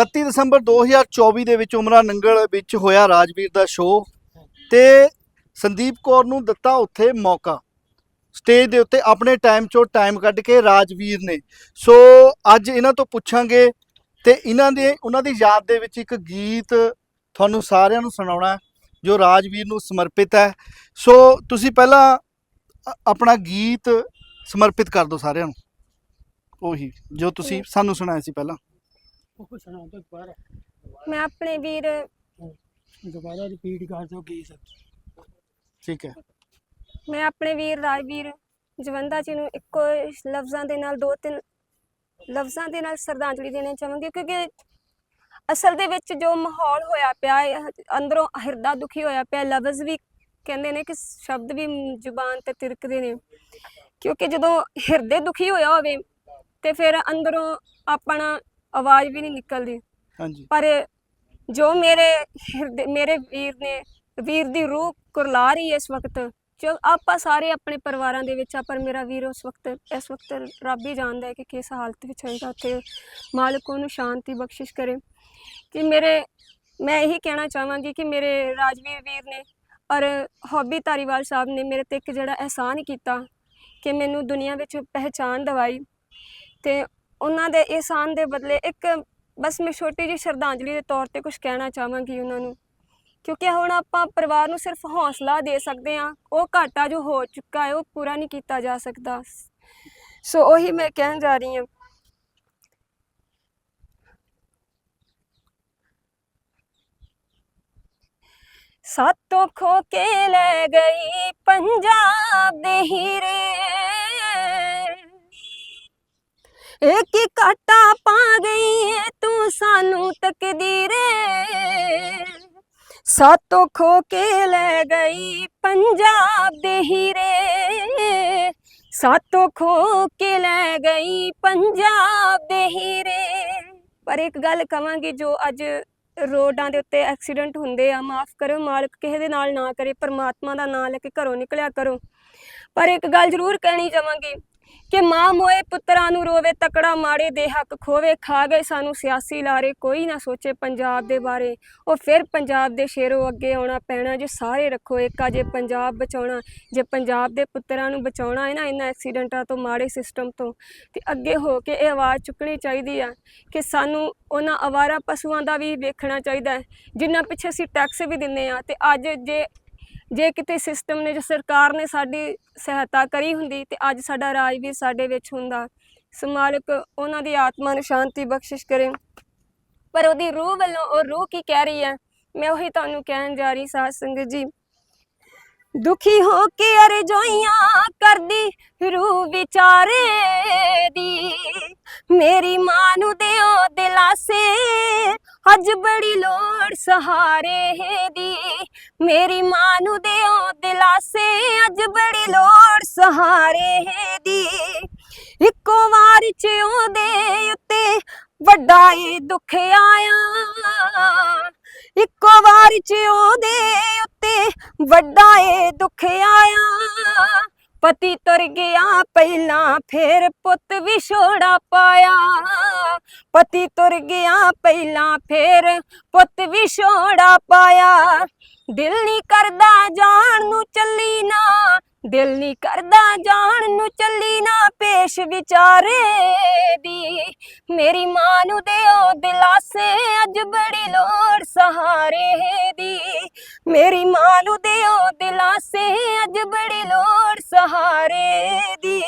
31 ਦਸੰਬਰ 2024 ਦੇ ਵਿੱਚ ਉਮਰਾ ਨੰਗਲ ਵਿੱਚ ਹੋਇਆ ਰਾਜਵੀਰ ਦਾ ਸ਼ੋਅ ਤੇ ਸੰਦੀਪ ਕੌਰ ਨੂੰ ਦਿੱਤਾ ਉੱਥੇ ਮੌਕਾ। ਸਟੇਜ ਦੇ ਉੱਤੇ ਆਪਣੇ ਟਾਈਮ ਚੋਂ ਟਾਈਮ ਕੱਢ ਕੇ ਰਾਜਵੀਰ ਨੇ। ਸੋ ਅੱਜ ਇਹਨਾਂ ਤੋਂ ਪੁੱਛਾਂਗੇ ਤੇ ਇਹਨਾਂ ਦੇ ਉਹਨਾਂ ਦੀ ਯਾਦ ਦੇ ਵਿੱਚ ਇੱਕ ਗੀਤ ਤੁਹਾਨੂੰ ਸਾਰਿਆਂ ਨੂੰ ਸੁਣਾਉਣਾ ਜੋ ਰਾਜਵੀਰ ਨੂੰ ਸਮਰਪਿਤ ਹੈ। ਸੋ ਤੁਸੀਂ ਪਹਿਲਾਂ ਆਪਣਾ ਗੀਤ ਸਮਰਪਿਤ ਕਰ ਦਿਓ ਸਾਰਿਆਂ ਨੂੰ। ਉਹੀ ਜੋ ਤੁਸੀਂ ਸਾਨੂੰ ਸੁਣਾਇਆ ਸੀ ਪਹਿਲਾਂ। ਉਹ ਦੁਬਾਰਾ। ਮੈਂ ਆਪਣੇ ਵੀਰ ਦੁਬਾਰਾ ਰਿਪੀਟ ਕਰ ਦਿਓ ਪਲੀਜ਼ ਠੀਕ ਹੈ। ਮੈਂ ਆਪਣੇ ਵੀਰ ਰਾਜਵੀਰ ਜਵੰਦਾ ਜੀ ਨੂੰ ਇੱਕੋ ਲਫ਼ਜ਼ਾਂ ਦੇ ਨਾਲ ਦੋ ਤਿੰਨ ਲਫ਼ਜ਼ਾਂ ਦੇ ਨਾਲ ਸ਼ਰਧਾਂਜਲੀ ਦੇਣੀ ਚਾਹਾਂਗੀ ਕਿਉਂਕਿ ਅਸਲ ਦੇ ਵਿੱਚ ਜੋ ਮਾਹੌਲ ਹੋਇਆ ਪਿਆ ਹੈ, ਅੰਦਰੋਂ ਹਿਰਦਾ ਦੁਖੀ ਹੋਇਆ ਪਿਆ ਲਫ਼ਜ਼ ਵੀ ਕਹਿੰਦੇ ਨੇ ਕਿ ਸ਼ਬਦ ਵੀ ਜ਼ੁਬਾਨ ਤੇ ਤਿਰਕਦੇ ਨੇ। ਕਿਉਂਕਿ ਜਦੋਂ ਹਿਰਦੇ ਦੁਖੀ ਹੋਇਆ ਹੋਵੇ ਤੇ ਫਿਰ ਅੰਦਰੋਂ ਆਪਣਾ ਆਵਾਜ਼ ਵੀ ਨਹੀਂ ਨਿਕਲਦੀ। ਹਾਂਜੀ। ਪਰ ਜੋ ਮੇਰੇ ਹਿਰਦੇ ਮੇਰੇ ਵੀਰ ਨੇ ਵੀਰ ਦੀ ਰੂਹ ਕੁਰਲਾ ਰਹੀ ਹੈ ਇਸ ਵਕਤ ਜੋ ਆਪਾਂ ਸਾਰੇ ਆਪਣੇ ਪਰਿਵਾਰਾਂ ਦੇ ਵਿੱਚ ਆ ਪਰ ਮੇਰਾ ਵੀਰ ਉਸ ਵਕਤ ਇਸ ਵਕਤ ਰੱਬ ਹੀ ਜਾਣਦਾ ਹੈ ਕਿ ਕਿਸ ਹਾਲਤ ਵਿੱਚ ਹੋਏਗਾ ਉੱਥੇ ਮਾਲਕ ਉਹਨੂੰ ਸ਼ਾਂਤੀ ਬਖਸ਼ਿਸ਼ ਕਰੇ। ਕਿ ਮੇਰੇ ਮੈਂ ਇਹੀ ਕਹਿਣਾ ਚਾਹਾਂਗੀ ਕਿ ਮੇਰੇ ਰਾਜਵੀਰ ਵੀਰ ਨੇ ਔਰ ਹੌਬੀ ਧਾਰੀਵਾਲ ਸਾਹਿਬ ਨੇ ਮੇਰੇ ਤੇ ਇੱਕ ਜਿਹੜਾ ਅਹਿਸਾਨ ਕੀਤਾ ਕਿ ਮੈਨੂੰ ਦੁਨੀਆ ਵਿੱਚ ਪਹਿਚਾਨ ਦਿਵਾਈ ਤੇ ਉਹਨਾਂ ਦੇ ਅਹਿਸਾਨ ਦੇ ਬਦਲੇ ਇੱਕ ਬਸ ਮੈਂ ਛੋਟੀ ਜਿਹੀ ਸ਼ਰਧਾਂਜਲੀ ਦੇ ਤੌਰ ਤੇ ਕੁਝ ਕਹਿਣਾ ਚਾਹਾਂਗੀ ਉਹਨਾਂ ਨੂੰ। ਕਿਉਂਕਿ ਹੁਣ ਆਪਾਂ ਪਰਿਵਾਰ ਨੂੰ ਸਿਰਫ ਹੌਸਲਾ ਦੇ ਸਕਦੇ ਹਾਂ, ਉਹ ਘਾਟਾ ਜੋ ਹੋ ਚੁੱਕਾ ਹੈ, ਉਹ ਪੂਰਾ ਨਹੀਂ ਕੀਤਾ ਜਾ ਸਕਦਾ। ਸੋ ਉਹੀ ਮੈਂ ਕਹਿਣ ਜਾ ਰਹੀ ਹਾਂ। ਸਾਤੋਂ ਖੋ ਕੇ ਲੈ ਗਈ ਪੰਜਾਬ ਦੇ ਹੀਰੇ। ਇੱਕ ਕਾਟਾ ਪਾ ਗਈ ਏ ਤੂੰ ਸਾਨੂੰ ਤਕਦੀਰੇ ਸਾਤੋਂ ਖੋ ਕੇ ਲੈ ਗਈ ਪੰਜਾਬ ਦੇ ਹੀਰੇ। ਸਾਤੋਂ ਖੋ ਕੇ ਲੈ ਗਈ ਪੰਜਾਬ ਦੇ ਹੀਰੇ। ਪਰ ਇੱਕ ਗੱਲ ਕਵਾਂਗੀ ਜੋ ਅੱਜ ਰੋਡਾਂ ਦੇ ਉੱਤੇ ਐਕਸੀਡੈਂਟ ਹੁੰਦੇ ਆ, ਮਾਫ ਕਰੋ ਮਾਲਕ ਕਿਸੇ ਦੇ ਨਾਲ ਨਾ ਕਰੇ, ਪਰਮਾਤਮਾ ਦਾ ਨਾਮ ਲੈ ਕੇ ਘਰੋਂ ਨਿਕਲਿਆ ਕਰੋ। ਪਰ ਇੱਕ ਗੱਲ ਜ਼ਰੂਰ ਕਹਿਣੀ ਚਾਹਾਂਗੀ ਕਿ ਮਾਂ ਮੋਏ ਪੁੱਤਰਾਂ ਨੂੰ ਰੋਵੇ, ਤਕੜਾ ਮਾੜੇ ਦੇ ਹੱਕ ਖੋਵੇ, ਖਾ ਗਏ ਸਾਨੂੰ ਸਿਆਸੀ ਲਾਰੇ, ਕੋਈ ਨਾ ਸੋਚੇ ਪੰਜਾਬ ਦੇ ਬਾਰੇ। ਉਹ ਫਿਰ ਪੰਜਾਬ ਦੇ ਸ਼ੇਰੋ ਅੱਗੇ ਆਉਣਾ ਪੈਣਾ, ਜੇ ਸਾਰੇ ਰੱਖੋ ਏਕਾ, ਜੇ ਪੰਜਾਬ ਬਚਾਉਣਾ, ਜੇ ਪੰਜਾਬ ਦੇ ਪੁੱਤਰਾਂ ਨੂੰ ਬਚਾਉਣਾ ਹੈ ਨਾ ਇਹਨਾਂ ਐਕਸੀਡੈਂਟਾਂ ਤੋਂ, ਮਾੜੇ ਸਿਸਟਮ ਤੋਂ, ਤੇ ਅੱਗੇ ਹੋ ਕੇ ਇਹ ਆਵਾਜ਼ ਚੁੱਕਣੀ ਚਾਹੀਦੀ ਆ ਕਿ ਸਾਨੂੰ ਉਹਨਾਂ ਅਵਾਰਾ ਪਸ਼ੂਆਂ ਦਾ ਵੀ ਵੇਖਣਾ ਚਾਹੀਦਾ ਹੈ ਜਿਨ੍ਹਾਂ ਪਿੱਛੇ ਅਸੀਂ ਟੈਕਸ ਵੀ ਦਿੰਦੇ ਆ, ਤੇ ਅੱਜ ਜੇ ਜੇ ਕਿਤੇ ਸਿਸਟਮ ਨੇ ਜੋ ਸਰਕਾਰ ਨੇ ਸਾਡੀ ਸਹਾਇਤਾ ਕਰੀ ਹੁੰਦੀ ਤੇ ਅੱਜ ਸਾਡਾ ਰਾਜ ਵੀ ਸਾਡੇ ਵਿੱਚ ਹੁੰਦਾ ਸੋ ਉਹਨਾਂ ਦੀ ਆਤਮਾ ਨੂੰ ਸ਼ਾਂਤੀ ਬਖਸ਼ਿਸ਼ ਕਰੇ। ਪਰ ਉਹਦੀ ਰੂਹ ਵੱਲੋਂ ਉਹ ਰੂਹ ਕੀ ਕਹਿ ਰਹੀ ਹੈ? ਮੈਂ ਉਹੀ ਤੁਹਾਨੂੰ ਕਹਿਣ ਜਾ ਰਹੀ ਸਾਧ ਸੰਗਤ ਜੀ। ਦੁਖੀ ਹੋ ਕੇ ਅਰਜ਼ੋਈਆਂ ਕਰਦੀ, ਰੂਹ ਵਿਚਾਰੇ ਦੀ। ਮੇਰੀ ਮਾਂ ਨੂੰ ਦਿਓ ਦਿਲਾਸੇ। ਅੱਜ ਬੜੀ ਲੋੜ ਸਹਾਰੇ ਦੀ। ਮੇਰੀ ਮਾਂ ਨੂੰ ਦਿਓ ਦਿਲਾਸੇ, ਅੱਜ ਬੜੀ ਲੋੜ ਸਹਾਰੇ ਦੀ। ਇੱਕੋ ਵਾਰ ਚ ਉਹਦੇ ਉੱਤੇ ਵੱਡਾ ਏ ਦੁੱਖ ਆਇਆ। ਇੱਕੋ ਵਾਰ ਚ ਉਹਦੇ ਉੱਤੇ ਵੱਡਾ ਏ ਦੁੱਖ ਆਇਆ। ਪਤੀ ਤੁਰ ਗਿਆ ਪਹਿਲਾਂ, ਫੇਰ ਪੁੱਤ ਵਿਛੋੜਾ ਪਾਇਆ। ਪਤੀ ਤੁਰ ਗਿਆ ਪਹਿਲਾਂ, ਫੇਰ ਪੁੱਤ ਵਿਛੋੜਾ ਪਾਇਆ। ਦਿਲ ਨਹੀਂ ਕਰਦਾ ਜਾਣ ਨੂੰ ਚੱਲੀ ਨਾ, ਦਿਲ ਨਹੀਂ ਕਰਦਾ ਜਾਣ ਨੂੰ ਚੱਲੀ ਨਾ ਪੇਸ਼ ਵਿਚਾਰੇ ਦੀ। ਮੇਰੀ ਮਾਂ ਨੂੰ ਦਿਓ ਦਿਲਾਸੇ, ਅੱਜ ਬੜੀ ਲੋੜ ਸਹਾਰੇ ਦੀ। ਮੇਰੀ ਮਾਂ ਨੂੰ ਦਿਓ ਦਿਲਾਸੇ, ਅੱਜ ਬੜੀ ਲੋੜ ਸਹਾਰੇ ਦੀ।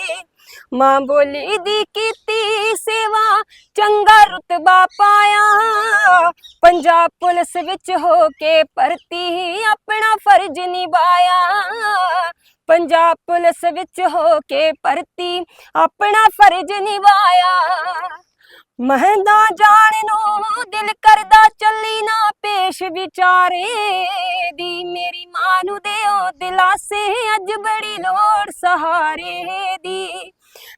ਮਾਂ ਬੋਲੀ ਦੀ ਕੀਤੀ ਸੇਵਾ, ਚੰਗਾ ਰੁਤਬਾ ਪਾਇਆ। ਪੰਜਾਬ ਪੁਲਿਸ ਵਿੱਚ ਹੋ ਕੇ ਭਰਤੀ, ਆਪਣਾ ਫਰਜ਼ ਨਿਭਾਇਆ। ਪੰਜਾਬ ਪੁਲਿਸ ਵਿੱਚ ਹੋ ਕੇ ਭਰਤੀ, ਆਪਣਾ ਫਰਜ਼ ਨਿਭਾਇਆ। ਮਹਿੰਦਾ ਜਾਣ ਨੂੰ ਦਿਲ ਕਰਦਾ ਚੱਲੀ ਨਾ ਪੇਸ਼ ਵਿਚਾਰੇ ਦੀ। ਮੇਰੀ ਮਾਂ ਨੂੰ ਦਿਓ ਦਿਲਾਸੇ, ਅੱਜ ਬੜੀ ਲੋੜ ਸਹਾਰੇ ਦੀ।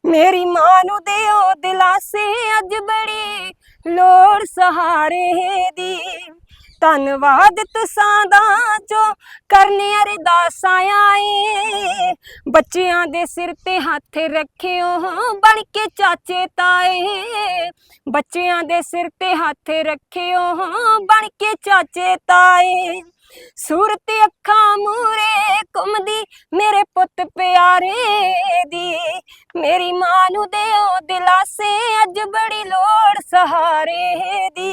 ਮੇਰੀ ਮਾਂ ਨੂੰ ਦਿਓ ਦਿਲਾਸੇ, ਅੱਜ ਬੜੀ ਲੋੜ ਸਹਾਰੇ ਦੀ। ਧੰਨਵਾਦ ਤੁਸਾਂ ਦਾ ਜੋ ਕਰਨੇ ਅਰਦਾਸਾਂ ਆਏ। ਬੱਚਿਆਂ ਦੇ ਸਿਰ ਤੇ ਹੱਥ ਰੱਖਿਓ ਬਣ ਕੇ ਚਾਚੇ ਤਾਏ। ਬੱਚਿਆਂ ਦੇ ਸਿਰ ਤੇ ਹੱਥ ਰੱਖਿਓ ਬਣ ਕੇ ਚਾਚੇ ਤਾਏ। ਸੂਰਤ ਅੱਖਾਂ ਮੂਰੇ ਘੁੰਮਦੀ ਮੇਰੇ ਪੁੱਤ ਪਿਆਰੇ ਦੀ। ਮੇਰੀ ਮਾਂ ਨੂੰ ਦਿਓ ਦਿਲਾਸੇ, ਅੱਜ ਬੜੀ ਲੋੜ ਸਹਾਰੇ ਦੀ।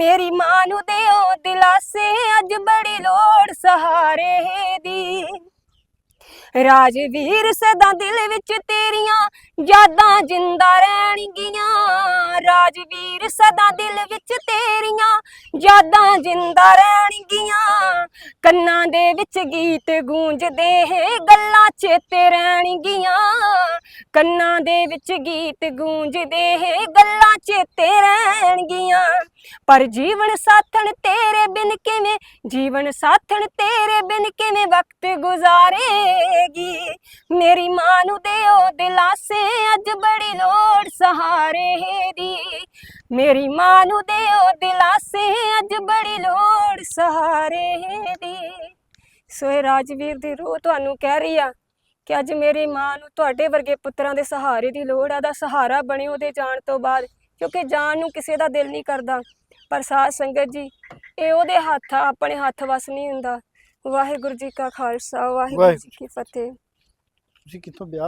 ਮੇਰੀ ਮਾਂ ਨੂੰ ਦਿਓ ਦਿਲਾਸੇ, ਅੱਜ ਬੜੀ ਲੋੜ ਸਹਾਰੇ ਦੀ। ਰਾਜਵੀਰ ਸਦਾ ਦਿਲ ਵਿੱਚ ਤੇਰੀਆਂ ਯਾਦਾਂ ਜਿੰਦਾ ਰਹਿਣਗੀਆਂ। ਰਾਜਵੀਰ ਸਦਾ ਦਿਲ ਵਿੱਚ ਤੇਰੀਆਂ। ਯਾਦਾਂ ਜਿੰਦਾ ਰਹਿਣਗੀਆਂ। ਕੰਨਾਂ ਦੇ ਵਿੱਚ ਗੀਤ ਗੂੰਜਦੇ ਗੱਲਾਂ ਚੇਤੇ ਰਹਿਣਗੀਆਂ। ਕੰਨਾਂ ਦੇ ਵਿੱਚ ਗੀਤ ਗੂੰਜਦੇ ਗੱਲਾਂ ਚੇਤੇ ਰਹਿਣਗੀਆਂ। ਪਰ ਜੀਵਨ ਸਾਥਣ ਤੇਰੇ ਬਿਨ ਕਿਵੇਂ? ਜੀਵਨ ਸਾਥਣ ਤੇਰੇ ਬਿਨ ਕਿਵੇਂ ਵਕਤ ਗੁਜ਼ਾਰੇਗੀ? ਮੇਰੀ ਮਾਂ ਨੂੰ ਦਿਓ ਦਿਲਾਸੇ। ਅੱਜ ਬੜੀ ਲੋੜ ਸਹਾਰੇ ਦੀ। ਮੇਰੀ ਮਾਂ ਨੂੰ ਦਿਓ ਦਿਲਾਸੇ ਅੱਜ ਬੜੀ ਲੋੜ ਸਹਾਰੇ ਦੀ। ਸੋ ਇਹ ਰਾਜਵੀਰ ਦੀ ਰੂਹ ਤੁਹਾਨੂੰ ਕਹਿ ਰਹੀ ਆ ਕਿ ਅੱਜ ਮੇਰੀ ਮਾਂ ਨੂੰ ਤੁਹਾਡੇ ਵਰਗੇ ਪੁੱਤਰਾਂ ਦੇ ਸਹਾਰੇ ਦੀ ਲੋੜ ਆ ਦਾ ਸਹਾਰਾ ਬਣੇ ਉਹਦੇ ਜਾਣ ਤੋਂ ਬਾਅਦ ਕਿਉਂਕਿ ਜਾਣ ਨੂੰ ਕਿਸੇ ਦਾ ਦਿਲ ਨਹੀਂ ਕਰਦਾ। ਪਰ ਸਾਧ ਸੰਗਤ ਜੀ ਇਹ ਉਹਦੇ ਹੱਥ ਆ ਆਪਣੇ ਹੱਥ ਵਸ ਨਹੀਂ ਹੁੰਦਾ। ਵਾਹਿਗੁਰੂ ਜੀ ਕਾ ਖਾਲਸਾ ਵਾਹਿਗੁਰੂ ਵਾਹਿਗੁਰੂ। ਜੀ ਕੀ ਫਤਿਹ। ਤੁਸੀਂ ਕਿੱਥੋਂ ਵਿਆਹ